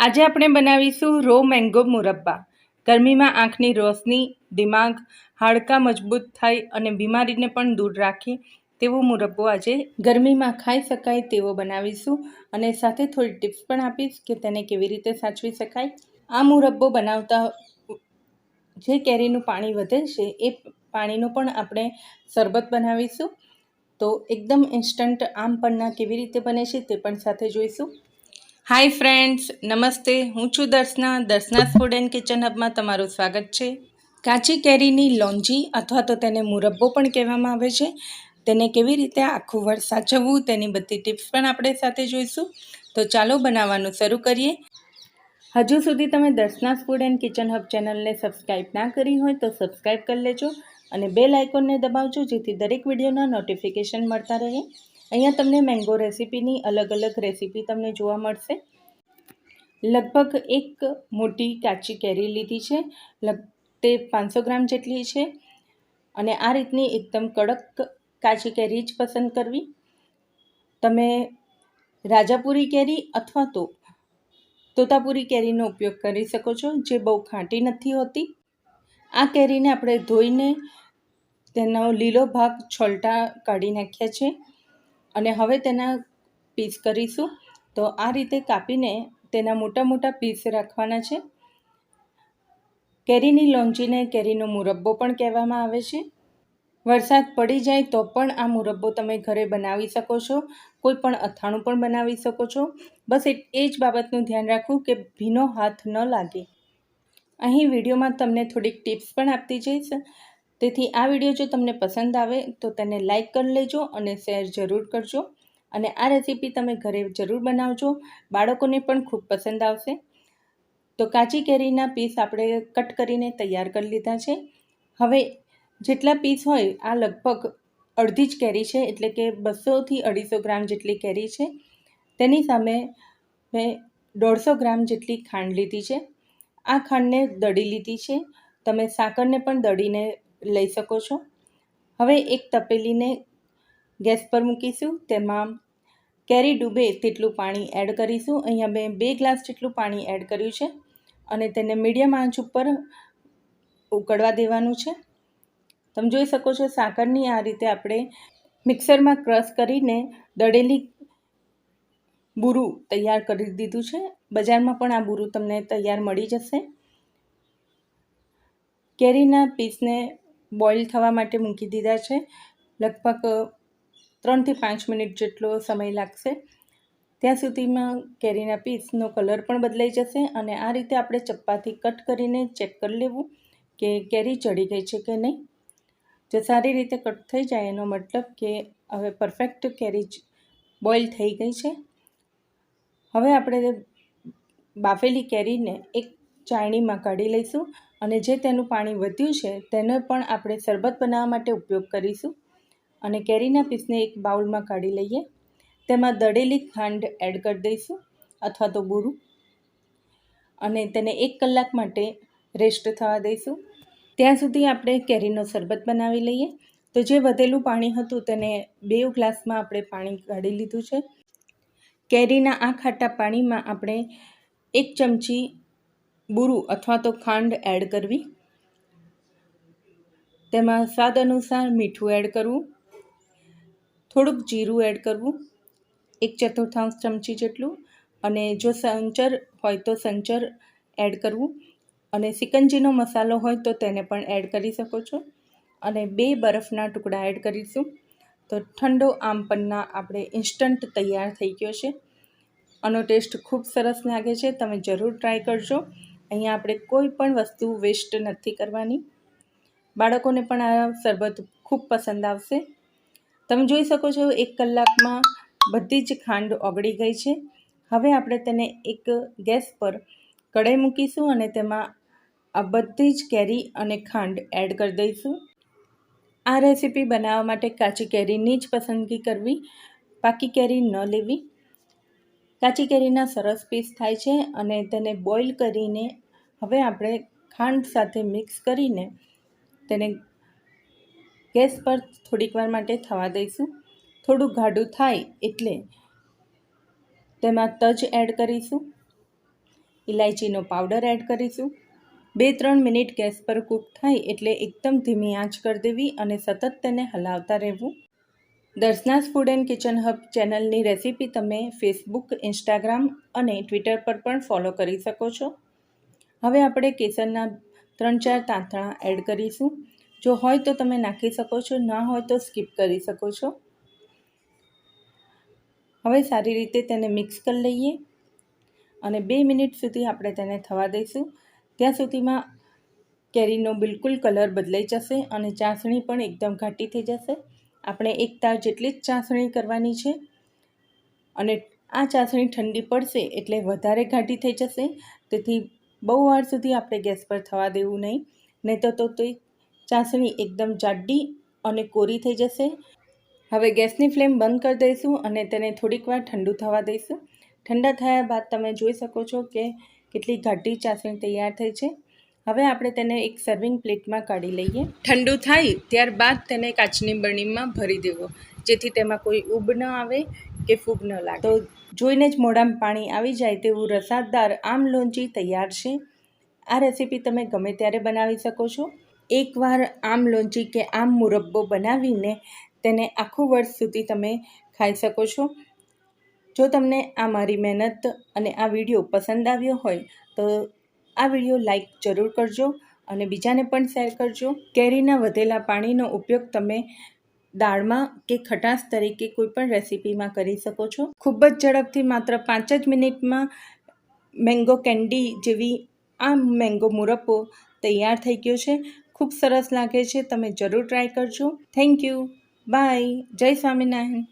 આજે આપણે બનાવીશું રો મેંગો મુરબ્બા. ગરમીમાં આંખની રોશની, દિમાગ હાડકાં મજબૂત થાય અને બીમારીને પણ દૂર રાખે તેવો મુરબ્બો આજે ગરમીમાં ખાઈ શકાય તેવો બનાવીશું અને સાથે થોડી ટિપ્સ પણ આપીશ કે તેને કેવી રીતે સાચવી શકાય. આ મુરબ્બો બનાવતા જે કેરીનું પાણી વધે છે એ પાણીનો પણ આપણે શરબત બનાવીશું. તો એકદમ ઇન્સ્ટન્ટ આમ પન્ના કેવી રીતે બને છે તે પણ સાથે જોઈશું. હાય ફ્રેન્ડ્સ નમસ્તે. હું છું Darshana. Darshana's food and kitchen હબમાં તમારું સ્વાગત છે. કાચી કેરીની લોંજી અથવા તો તેને મુરબ્બો પણ કહેવામાં આવે છે. તેને કેવી રીતે આખું વર્ષ સાચવવું તેની બધી ટિપ્સ પણ આપણે સાથે જોઈશું. તો ચાલો બનાવવાનું શરૂ કરીએ. હજુ સુધી તમે Darshana's food and kitchen hub ચેનલને સબસ્ક્રાઈબ ના કરી હોય તો સબસ્ક્રાઈબ કરી લેજો અને બેલ આઇકોનને દબાવજો જેથી દરેક વિડીયોના નોટિફિકેશન મળતા રહે. અહીંયા તમને મેંગો રેસીપીની અલગ અલગ રેસીપી તમને જોવા મળશે. લગભગ એક મોટી કાચી કેરી લીધી છે. તે પાંચસો ગ્રામ જેટલી છે. અને આ રીતની એકદમ કડક કાચી કેરી જ પસંદ કરવી. તમે રાજાપુરી કેરી અથવા તો તોતાપુરી કેરીનો ઉપયોગ કરી શકો છો, જે બહુ ખાંટી નથી હોતી. આ કેરીને આપણે ધોઈને તેનો લીલો ભાગ છોલટા કાઢી નાખ્યા છે. અને હવે તેના પીસ કરીશું. તો આ રીતે કાપીને તેના મોટા મોટા પીસ રાખવાના છે. કેરીની લોંજીને કેરીનો મુરબ્બો પણ કહેવામાં આવે છે. વરસાદ પડી જાય તો પણ આ મુરબ્બો તમે ઘરે બનાવી શકો છો. કોઈ પણ અથાણું પણ બનાવી શકો છો. બસ એ જ બાબતનું ધ્યાન રાખવું કે ભીનો હાથ ન લાગે. અહીં વિડીયોમાં તમને થોડીક ટિપ્સ પણ આપતી જઈશ. તેથી આ વીડિયો જો તમને પસંદ આવે તો તેને લાઈક કરી લેજો અને શેર જરૂર કરજો. અને આ રેસીપી તમે ઘરે જરૂર બનાવજો. બાળકોને પણ ખૂબ પસંદ આવશે. તો કાચી કેરીના પીસ આપણે કટ કરીને તૈયાર કરી લીધા છે. હવે જેટલા પીસ હોય આ લગભગ અડધી જ કેરી છે, એટલે કે બસોથી અઢીસો ગ્રામ જેટલી કેરી છે. તેની સામે મેં દોઢસો ગ્રામ જેટલી ખાંડ લીધી છે. આ ખાંડને દળી લીધી છે. તમે સાકરને પણ દળીને લઈ શકો છો. હવે એક તપેલીને ગેસ પર મૂકીશું. તેમાં કેરી ડૂબે તેટલું પાણી એડ કરીશું. અહીંયા મેં બે ગ્લાસ જેટલું પાણી એડ કર્યું છે અને તેને મીડિયમ આંચ ઉપર ઉકળવા દેવાનું છે. તમે જોઈ શકો છો સાકરની આ રીતે આપણે મિક્સરમાં ક્રશ કરીને દળેલી બુરું તૈયાર કરી દીધું છે. બજારમાં પણ આ બુરું તમને તૈયાર મળી જશે. કેરીના પીસને બોઇલ થવા માટે મૂકી દીધા છે. લગભગ ત્રણથી પાંચ મિનિટ જેટલો સમય લાગશે. ત્યાં સુધીમાં કેરીના પીસનો કલર પણ બદલાઈ જશે અને આ રીતે આપણે ચપ્પાથી કટ કરીને ચેક કરી લેવું કે કેરી ચડી ગઈ છે કે નહીં. જો સારી રીતે કટ થઈ જાય એનો મતલબ કે હવે પરફેક્ટ કેરી બોઇલ થઈ ગઈ છે. હવે આપણે બાફેલી કેરીને એક ચાળણીમાં કાઢી લઈશું. અને જે તેનું પાણી વધ્યું છે, તેનો પણ આપણે શરબત બનાવવા માટે ઉપયોગ કરીશું. અને કેરીના પીસને એક બાઉલમાં કાઢી લઈએ. તેમાં દળેલી ખાંડ એડ કરી દઈશું, અથવા તો બુરું. અને તેને એક કલાક માટે રેસ્ટ થવા દઈશું. ત્યાં સુધી આપણે કેરીનો શરબત બનાવી લઈએ. તો જે વધેલું પાણી હતું, તેને બે ગ્લાસમાં આપણે પાણી કાઢી લીધું છે. કેરીના આ ખાટા પાણીમાં આપણે એક ચમચી બુરું અથવા તો ખાંડ એડ કરવી. તેમાં સ્વાદ અનુસાર મીઠું એડ કરવું. થોડુંક જીરું એડ કરવું. એક ચતુર્થાંશ ચમચી જેટલું. અને જો સંચર હોય તો સંચર એડ કરવું. અને સિકંજીનો મસાલો હોય તો તેને પણ એડ કરી શકો છો. અને બે બરફના ટુકડા એડ કરીશું. તો ઠંડો આમ પન્ના આપણે ઇન્સ્ટન્ટ તૈયાર થઈ ગયો છે. આનો ટેસ્ટ ખૂબ સરસ લાગે છે. તમે જરૂર ટ્રાય કરજો. અહીંયા આપણે કોઈ પણ વસ્તુ વેસ્ટ નથી કરવાની. બાળકોને પણ આ શરબત ખૂબ પસંદ આવશે. તમે જોઈ શકો છો, એક કલાકમાં બધી જ ખાંડ ઓગળી ગઈ છે. હવે આપણે તેને એક ગેસ પર કઢાઈ મૂકીશું અને તેમાં આ બધી જ કેરી અને ખાંડ એડ કરી દઈશું. આ રેસીપી બનાવવા માટે કાચી કેરીની જ પસંદગી કરવી, પાકી કેરી ન લેવી. કાચી કેરીના સરસ પીસ થાય છે અને તેને બોઇલ કરીને હવે આપણે ખાંડ સાથે મિક્સ કરીને તેને ગેસ પર થોડીક વાર માટે થવા દઈશું. થોડું ગાઢું થાય એટલે તેમાં તજ એડ કરીશું. ઇલાયચીનો પાવડર એડ કરીશું. બે ત્રણ મિનિટ ગેસ પર કૂક થાય એટલે એકદમ ધીમી આંચ કરી દેવી અને સતત તેને હલાવતા રહેવું. Darshana's food and kitchen hub ચેનલની રેસીપી તમે ફેસબુક, ઇન્સ્ટાગ્રામ અને ટ્વિટર પર પણ ફોલો કરી શકો છો. હવે આપણે કેસરના ત્રણ ચાર તાંતણા એડ કરીશું. જો હોય તો તમે નાખી શકો છો, ના હોય તો સ્કીપ કરી શકો છો. હવે સારી રીતે તેને મિક્સ કરી લઈએ અને બે મિનિટ સુધી આપણે તેને થવા દઈશું. ત્યાં સુધીમાં કેરીનો બિલકુલ કલર બદલાઈ જશે અને ચાસણી પણ એકદમ ઘાટી થઈ જશે. આપણે એક તાર જેટલી જ ચાસણી કરવાની છે અને આ ચાસણી ઠંડી પડશે એટલે વધારે ઘાટી થઈ જશે. તેથી બહુ વાર સુધી આપણે ગેસ પર થવા દેવું નહીં. નહીં તો તો ચાસણી એકદમ જાડી અને કોરી થઈ જશે. હવે ગેસની ફ્લેમ બંધ કરી દઈશું અને તેને થોડીક વાર ઠંડુ થવા દઈશું. ઠંડા થયા બાદ તમે જોઈ શકો છો કે કેટલી ઘાટી ચાસણી તૈયાર થઈ છે. હવે આપણે તેને એક સર્વિંગ પ્લેટમાં કાઢી લઈએ. ઠંડુ થાય ત્યારબાદ તેને કાચની બરણીમાં ભરી દેવો જેથી તેમાં કોઈ ઉબ ન આવે કે ફૂગ ન લાગે. તો જોઈને જ મોઢામાં પાણી આવી જાય તેવું રસાદદાર આમ લોંચી તૈયાર છે. આ રેસીપી તમે ગમે ત્યારે બનાવી શકો છો. એકવાર આમ લોંચી કે આમ મુરબ્બો બનાવીને તેને આખું વર્ષ સુધી તમે ખાઈ શકો છો. જો તમને આ મારી મહેનત અને આ વીડિયો પસંદ આવ્યો હોય તો આ વીડિયો લાઈક જરૂર કરજો અને બીજાને પણ શેર કરજો. કેરીના વધેલા પાણીનો ઉપયોગ તમે દાળમાં કે ખટાશ તરીકે કોઈ પણ રેસીપીમાં કરી શકો છો. ખૂબ જ ઝડપથી માત્ર પાંચ જ મિનિટમાં મેંગો કેન્ડી જેવી આ મેંગો મુરબ્બો તૈયાર થઈ ગયો છે. ખૂબ સરસ લાગે છે. તમે જરૂર ટ્રાય કરજો. Thank you. Bye. Jai Swaminarayan.